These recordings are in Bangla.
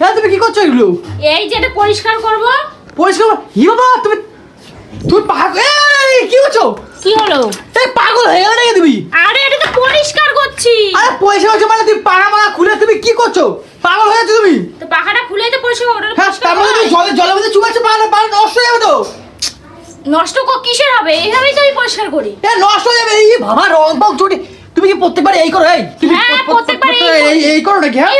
এগুলো? এই যেটা পরিষ্কার করব। পরিষ্কার কর- ই বাবা তুমি তুমি পাগল এই কি করছ? কি হলো? এই পাগল হয়ে গেলে নাকি তুমি? আরে এটা তো পরিষ্কার করছি। আরে পয়সা হচ্ছে মানে তুমি পাড়া মারা খুলে তুমি কি করছ? পাগল হয়ে যাচ্ছো তুমি? তো পাখাটা খুলেই তো পরিষ্কার ওটা হ্যাঁ পরিষ্কার তার তুমি হয়। জলে জলের মধ্যে চুবাচ্ছে পাড়া পাড়া নষ্ট হয়ে যাবে তো? নষ্ট কো- কিসের হবে? এইভাবেই তো আমি পরিষ্কার করি। এ নষ্ট হয়ে যাবে এই বাবা রং পাও চটি। তুমি কি প্রত্যেকবার এই করো এই? তুমি হ্যাঁ, প্রত্যেক- প্রত্যেকবার করি। এই করো নাকি হ্যাঁ?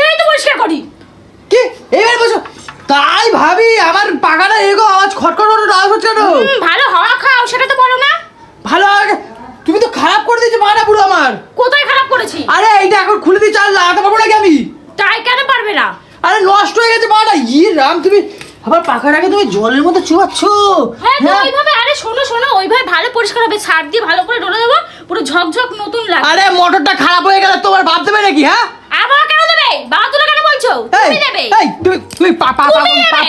ভাবি আমার পাখাটা এগো আওয়াজ খটখট আওয়াজ হচ্ছে কেন? হুম, ভালো হাওয়া খাও সেটা তো বলো না। ভালো তুমি তো খারাপ করে দিয়েছ পাখাটা পুরো আমার। কোথায় খারাপ করেছি? আরে এইটা এখন খুলে দিয়ে চাল লাগাতে পারব নাকি আমি? তাই কেন পারবে না? আরে নষ্ট হয়ে গেছে পাখাটা ইয়ে রাম তুমি আবার পাখাটাকে তুমি জলের মধ্যে চুয়াচ্ছ হ্যাঁ ওইভাবে আরে শোনো শোনো ওইভাবে ভালো পরিষ্কার হবে। সার দিয়ে ভালো করে ডলে দেবো পুরো ঝকঝক নতুন লাগবে। আরে মোটরটা খারাপ হয়ে গেলে তোমার ভাব দেবে নাকি হ্যাঁ? আবার কেন দেবে? বাবা তুলে কেন বলছো? তুমি তুমি পাগল-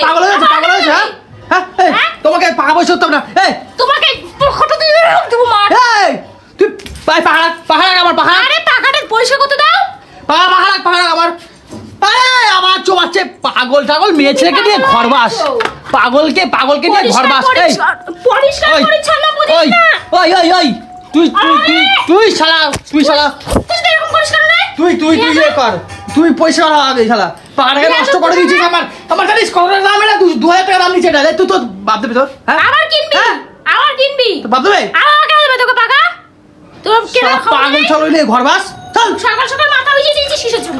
পাগল হয়ে পাগল হয়েছে হ্যাঁ? তোমাকে পাকা বসে হতাম না এই। তোমাকে ফটো দিয়ে দেবো মার এই তুই পাহাড় পাহাড় আমার পাহাড় আরে পাখাটা পরিষ্কার করতে দাও। পাহাড় পাহাড় পাহাড় আমার। আরে আমার চোবাচ্ছে পাগল টাগল মেয়ে ছেলেকে নিয়ে ঘর বাস পাগলকে পাগলকে নিয়ে ঘর বাস এই। পরিষ্কার পরিচ্ছন্ন বুঝিস ওই না? ওই ওই ওই। তুই তুই তুই শালা তুই শালা। তুই তুই তুই ইয়ে কর। তুই পয়সা আর আগে শালা। পারে নষ্ট করে দিছি দিয়েছিস আমার। আমার জানিস স্কলারের নামে দাম এটা তুই দু হাজার টাকা দাম নিচে এটা। তুই তো বাদ দেবে তোর হ্যাঁ? আবার কিনবি? হ্যাঁ? আবার কিনবি? তো বাদ দেবে? আবার কেন দেবে তোকে পাকা? তোর কেনা পাগল? ছাগল ঘর বাস। চল। সকাল সকাল মাথা ভিজিয়ে দিয়েছিস কিসের জন্য?